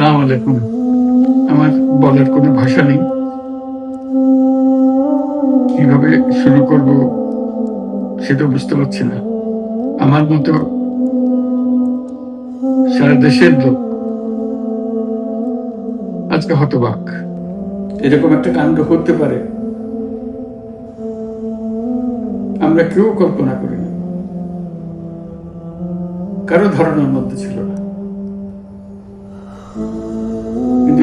আলাইকুম। আমার বলার কোনো ভাষা নেই। কীভাবে শুরু করব সেটা বুঝতে পারছি না। আমার মতো সারা দেশের লোক আজকে হতবাক। এরকম একটা কাণ্ড হতে পারে। আমরা কেউ কল্পনা করিনি। কারও ধারণার মধ্যে ছিল না।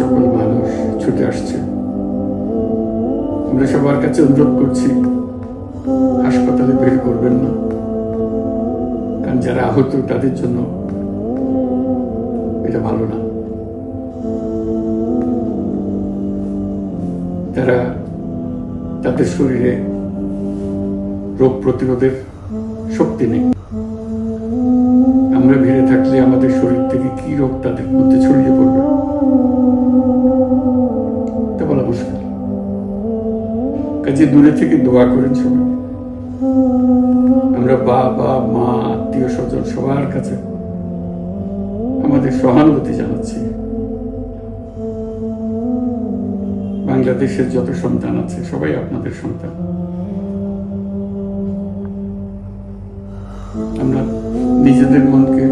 সকল মানুষ ছুটে আসছে। আমরা সবার কাছে অনুরোধ করছি, হাসপাতালে বের করবেন না। কারণ যারা আহত, তাদের জন্য এটা ভালো না। তারা তাদের শরীরে রোগ প্রতিরোধের শক্তি নেই। আমরা ভিড়ে থাকলে আমাদের শরীর থেকে কি রোগ তাদের মধ্যে ছড়িয়ে পড়বে? কাজে দূরে থেকে দোয়া সবাই। আমরা বাবা, মা, আত্মীয় স্বজন সবার কাছে আমাদের সহানুভূতি জানাচ্ছি। বাংলাদেশের যত সন্তান আছে, সবাই আপনাদের সন্তান। আমরা নিজেদের মনকে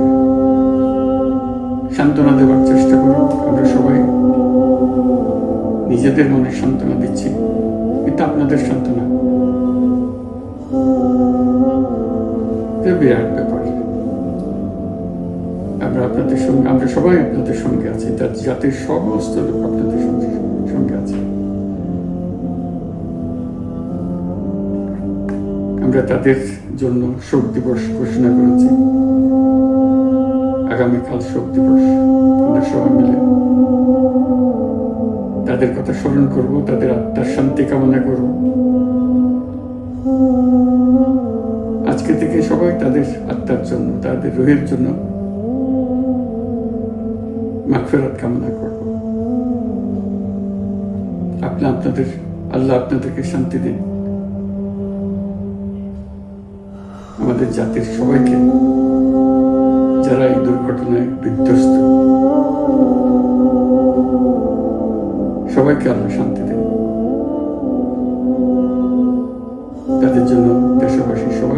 সান্ত্বনা দেওয়ার চেষ্টা করি আমরা সবাই নিজেদের মনে সান্ত্বনা দিচ্ছি। এটা আপনাদের বিরাট ব্যাপার। আমরা আপনাদের সঙ্গে, আমরা সবাই আপনাদের সঙ্গে আছি, তার জাতির সমস্ত লোক আপনাদের সঙ্গে সঙ্গে আছে। আমরা তাদের জন্য শোক দিবস ঘোষণা করেছি। আগামীকাল শোক দিবস। আমরা সবাই মিলে তাদের কথা স্মরণ করব, তাদের আত্মার শান্তি কামনা করব। আজকে থেকে সবাই তাদের আত্মার জন্য, তাদের রোহের জন্য মাগফেরাত কামনা করব। আপনি আপনাদের, আল্লাহ আপনাদেরকে শান্তি দিন। আমাদের জাতির সবাইকে, যারা এই দুর্ঘটনায় বিধ্বস্ত। সবাইকে আল্লাহ শান্তি দেন। তাদের জন্য দেশবাসী সবাই